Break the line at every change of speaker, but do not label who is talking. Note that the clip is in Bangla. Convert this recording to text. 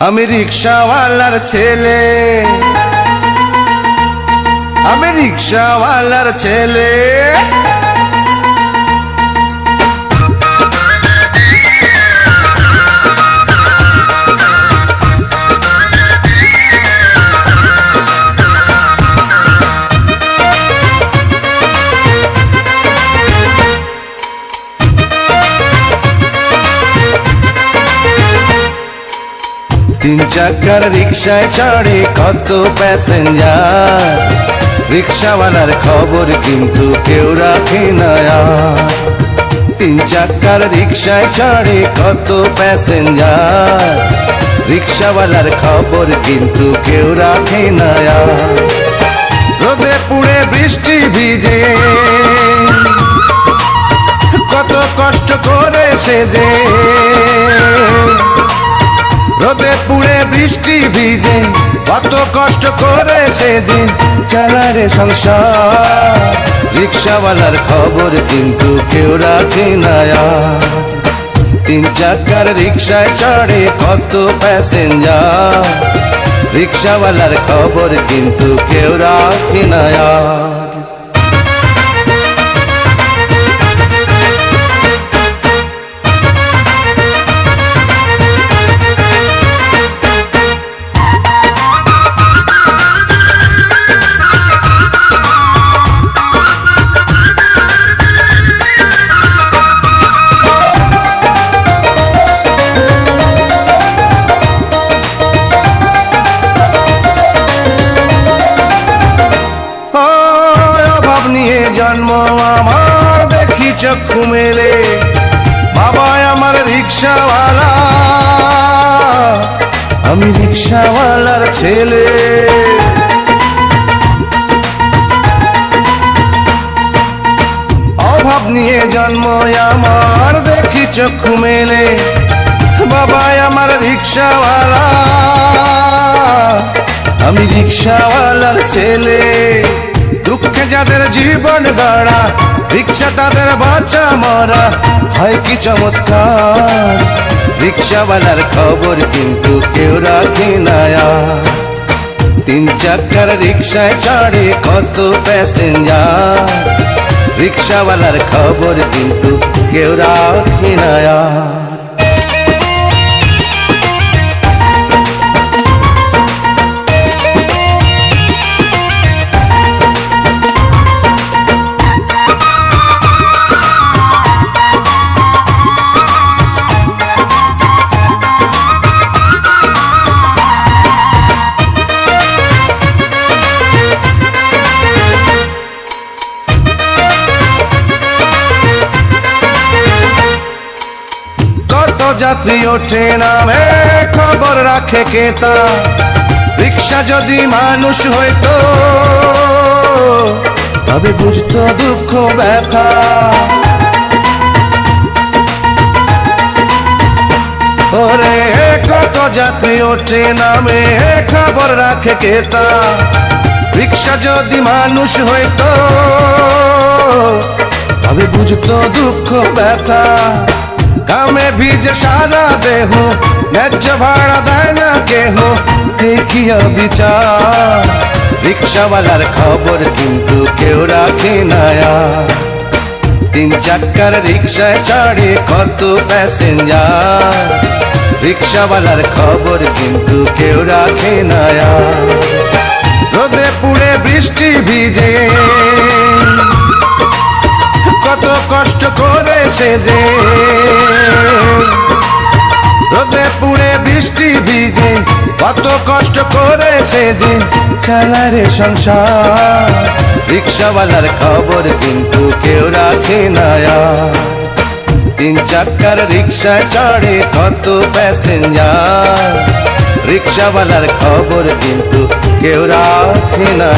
আমি রিক্সাওয়ালার ছেলে। আমি রিক্সাওয়ালার ছেলে। তিন চাকার রিক্সায় চড়ে কত প্যাসেঞ্জার রিক্সাওয়ালার খবর কিন্তু কেউ রাখে না। তিন চাকার রিক্সায় চড়ে কত প্যাসেঞ্জার রিক্সাওয়ালার খবর কিন্তু কেউ রাখে না। রোদে পুড়ে বৃষ্টি ভিজে, কত কষ্ট করে সে যে রোদে পুড়ে বৃষ্টি ভিজে, কত কষ্ট করে সে যে চালারে সংসার। রিক্সাওয়ালার খবর কিন্তু কেউ রাখে না তিন চাকার রিক্সায় চড়ে কত প্যাসেঞ্জার। রিক্সাওয়ালার খবর কিন্তু কেউ রাখে না চক্ষু মেলে। বাবা আমার রিক্সাওয়ালা। আমি রিক্সাওয়ালার ছেলে। অভাব নিয়ে জন্ম আমার, দেখি চক্ষু মেলে। বাবা আমার রিক্সাওয়ালা। আমি রিক্সাওয়ালার ছেলে। দুঃখে যাদের জীবন গড়া রিক্সা তাদের বাঁচা মরা, হয় কি চমৎকার? রিক্সাওয়ালার খবর কিন্তু কেউ রাখে না তিন চাকার রিক্সায় চড়ে কত প্যাসেঞ্জার? রিক্সাওয়ালার খবর কিন্তু কেউ রাখে না যাত্রী ওঠে নামে খবর রাখে কেতা রিক্সা যদি মানুষ হইতো, তবে বুঝতো দুঃখ ব্যথা। ওরে, কত যাত্রী ওঠে নামে খবর রাখে কেতা রিক্সা যদি মানুষ হইতো, তবে বুঝতো দুঃখ ব্যথা। সারা দেহ, ন্যায্য ভাড়া দেয় না কেহ। দেখিয়া বিচার, রিক্সাওয়ালার খবর কিন্তু কেউ রাখে না তিন চাকার রিক্সায় চড়ে কত প্যাসেঞ্জার। রিক্সাওয়ালার খবর কিন্তু কেউ রাখে না রোদে পুড়ে বৃষ্টি ভিজে, কত কষ্ট করে সে যে রোদে পুড়ে বৃষ্টি ভিজে, কত কষ্ট করে যে চালারে সংসার। রিক্সাওয়ালার খবর কিন্তু কেউ রাখে না তিন চাকার রিক্সায় চড়ে কত প্যাসেঞ্জার। রিক্সাওয়ালার খবর কিন্তু কেউ রাখে না।